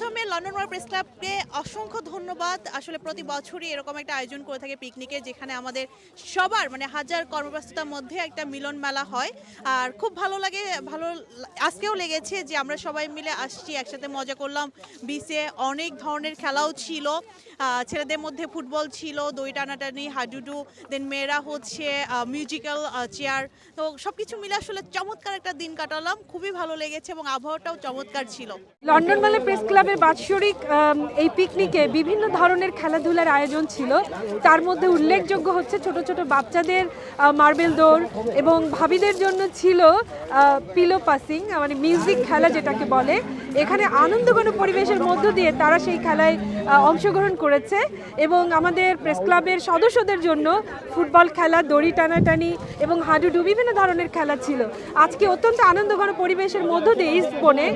Ta-ta! London war press ক্লাবকে অসংখ্য ধন্যবাদ। আসলে প্রতি বছরই এরকম একটা আয়োজন করে থাকে পিকনিকের যেখানে আমাদের সবার মানে হাজার কর্মব্যস্ততার মধ্যে একটা মিলন মেলা হয়। আর খুব ভালো লাগে, ভালো আজকেও লেগেছে যে আমরা সবাই মিলে আসছি, একসাথে মজা করলাম। বিসে অনেক ধরনের খেলাও ছিল। ছেলেদের মধ্যে ফুটবল ছিল দই টানাটানি, হাডুডু দেন মেয়েরা হচ্ছে মিউজিক্যাল চেয়ার তো সব কিছু মিলে আসলে চমৎকার একটা দিন কাটালাম। খুবই ভালো লেগেছে এবং আবহাওয়াটাও চমৎকার ছিল। লন্ডন মেলা প্রেস ক্লাবের বাৎসরিক এই পিকনিকে বিভিন্ন ধরনের খেলাধুলার আয়োজন ছিল। তার মধ্যে উল্লেখযোগ্য হচ্ছে ছোট ছোট বাচ্চাদের মার্বেল দৌড় এবং ভাবিদের জন্য ছিল পিলো পাসিং মানে মিউজিক খেলা যেটাকে বলে। এখানে আনন্দঘন পরিবেশের মধ্য দিয়ে তারা সেই খেলায় অংশগ্রহণ করেছে এবং আমাদের প্রেস ক্লাবের সদস্যদের জন্য ফুটবল খেলা, দড়ি টানাটানি এবং হাডুডু বিভিন্ন ধরনের খেলা ছিল। আজকে অত্যন্ত আনন্দঘন পরিবেশের মধ্য দিয়ে ইস্ট বনে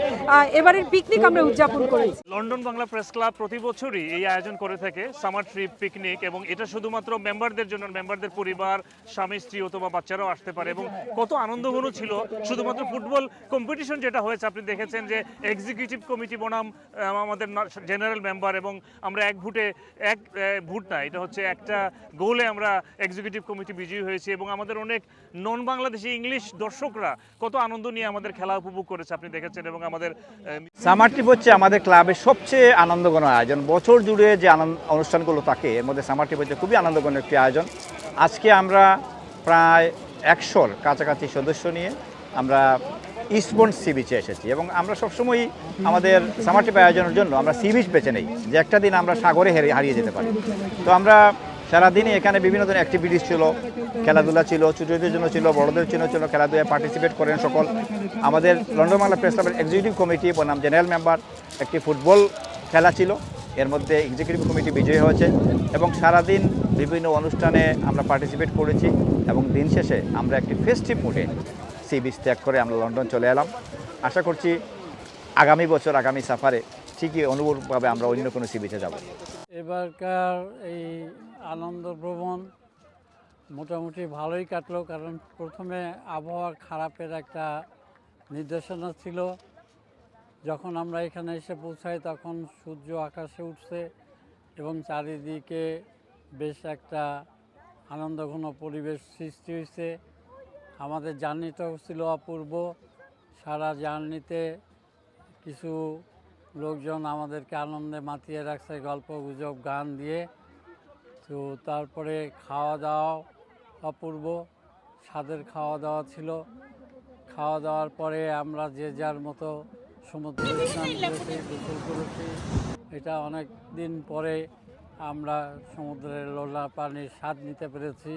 এবারের পিকনিক আমরা উদযাপন করেছি। লন্ডন বাংলা প্রেস ক্লাব প্রতি বছরই এই আয়োজন করে থাকে সামার ট্রিপ পিকনিক এবং এটা শুধুমাত্র মেম্বারদের জন্য মেম্বারদের পরিবার, স্বামী, স্ত্রী অথবা বাচ্চারাও আসতে পারে এবং কত আনন্দঘন ছিল। শুধুমাত্র ফুটবল কম্পিটিশন যেটা হয়েছে, আপনি দেখেছেন যে এক্সিকিউটিভ কমিটি বনাম আমাদের জেনারেল মেম্বার এবং আমরা এক ভোটে, এক ভোট না, এটা হচ্ছে একটা গোলে আমরা এক্সিকিউটিভ কমিটি বিজয়ী হয়েছি এবং আমাদের অনেক নন বাংলাদেশি ইংলিশ দর্শকরা কত আনন্দ নিয়ে আমাদের খেলা উপভোগ করেছে আপনি দেখেছেন এবং আমাদের সামার ট্রিপ হচ্ছে আমাদের ক্লাবের সবচেয়ে আনন্দঘন আয়োজন। বছর জুড়ে যে আনন্দ, অনুষ্ঠানগুলো থাকে, এর মধ্যে সামার ট্রিপ হচ্ছে খুবই আনন্দঘন একটি আয়োজন। আজকে আমরা প্রায় একশোর কাছাকাছি সদস্য নিয়ে আমরা ইস্টবন্ড সি বিচে এসেছি এবং আমরা সবসময় আমাদের সামার ট্রিপ আয়োজনের জন্য আমরা সি বিচ বেছে নেই, যে একটা দিন আমরা সাগরে হেরে- হারিয়ে যেতে পারি। তো আমরা সারাদিনই এখানে বিভিন্ন ধরনের অ্যাক্টিভিটিস ছিল, খেলাধুলা ছিল, ছোটদের জন্য ছিল, বড়দের জন্য ছিল, খেলাধুলায় পার্টিসিপেট করেন সকল। আমাদের লন্ডন বাংলা প্রেস ক্লাবের এক্সিকিউটিভ কমিটি বনাম জেনারেল মেম্বার একটি ফুটবল খেলা ছিল। এর মধ্যে এক্সিকিউটিভ কমিটি বিজয়ী হয়েছে এবং সারাদিন বিভিন্ন অনুষ্ঠানে আমরা পার্টিসিপেট করেছি এবং দিন শেষে আমরা একটি ফেস্টিভ মুডে সি বিচ ত্যাগ করে আমরা লন্ডন চলে এলাম। আশা করছি আগামী বছর, আগামী সাফারে ঠিকই অনুভূতভাবে আমরা অন্য কোনো সি বিচে যাব। এবারকার এই আনন্দ ভ্রমণ মোটামুটি ভালোই কাটলো, কারণ প্রথমে আবহাওয়া খারাপের একটা নির্দেশনা ছিল। যখন আমরা এখানে এসে পৌঁছাই, তখন সূর্য আকাশে উঠছে এবং চারিদিকে বেশ একটা আনন্দঘন পরিবেশ সৃষ্টি হয়েছে। আমাদের জার্নিটাও ছিল অপূর্ব। সারা জার্নিতে কিছু লোকজন আমাদেরকে আনন্দে মাতিয়ে রাখছে, গল্প, গুজব, গান দিয়ে। তো তারপরে খাওয়া দাওয়া অপূর্ব। স্বাদের খাওয়া দাওয়া ছিল। খাওয়া দাওয়ার পরে আমরা যে যার মতো সমুদ্রে স্নান করেছি, গোসল করেছি। এটা অনেক দিন পরে আমরা সমুদ্রের লোলা পানির স্বাদ নিতে পেরেছি।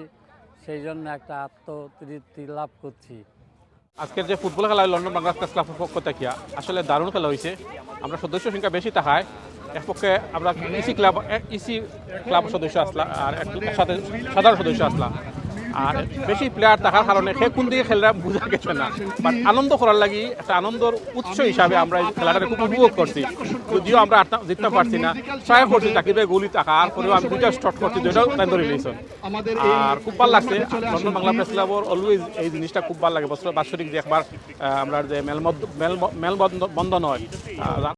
সেই জন্য একটা আত্মতৃপ্তি লাভ করছি। আজকের যে ফুটবল খেলা লন্ডন বাংলা প্রেস ক্লাবের পক্ষ থেকে, আসলে দারুণ খেলা হয়েছে। আমরা সদস্য সংখ্যা বেশি থাকায় এক পক্ষে আমরা ইসি ক্লাব ইসি ক্লাব সদস্য আসলাম আর সাধারণ সদস্য আসলাম। আর বেশি প্লেয়ার থাকার কারণে সে কোন দিকে খেলা বোঝা গেছে না। বাট আনন্দ করার লাগি একটা আনন্দর উৎস হিসাবে আমরা এই খেলাটাকে খুব উপভোগ করছি। যদিও আমরা জিততে পারছি না, ট্রাই করছি তাকিবে গুলি থাকা আর পরেও আমি দুইটা স্টট করছি, দুইটাও তাই ধরে নিয়েছেন আর খুব ভালো লাগছে, লন্ডন বাংলা প্রেস ক্লাবর অলওয়েজ এই জিনিসটা খুব ভালো লাগে। বছর বাৎসরিক যে একবার আমরা যে মেলবন্ধ মেল মেলবন্ধন হয়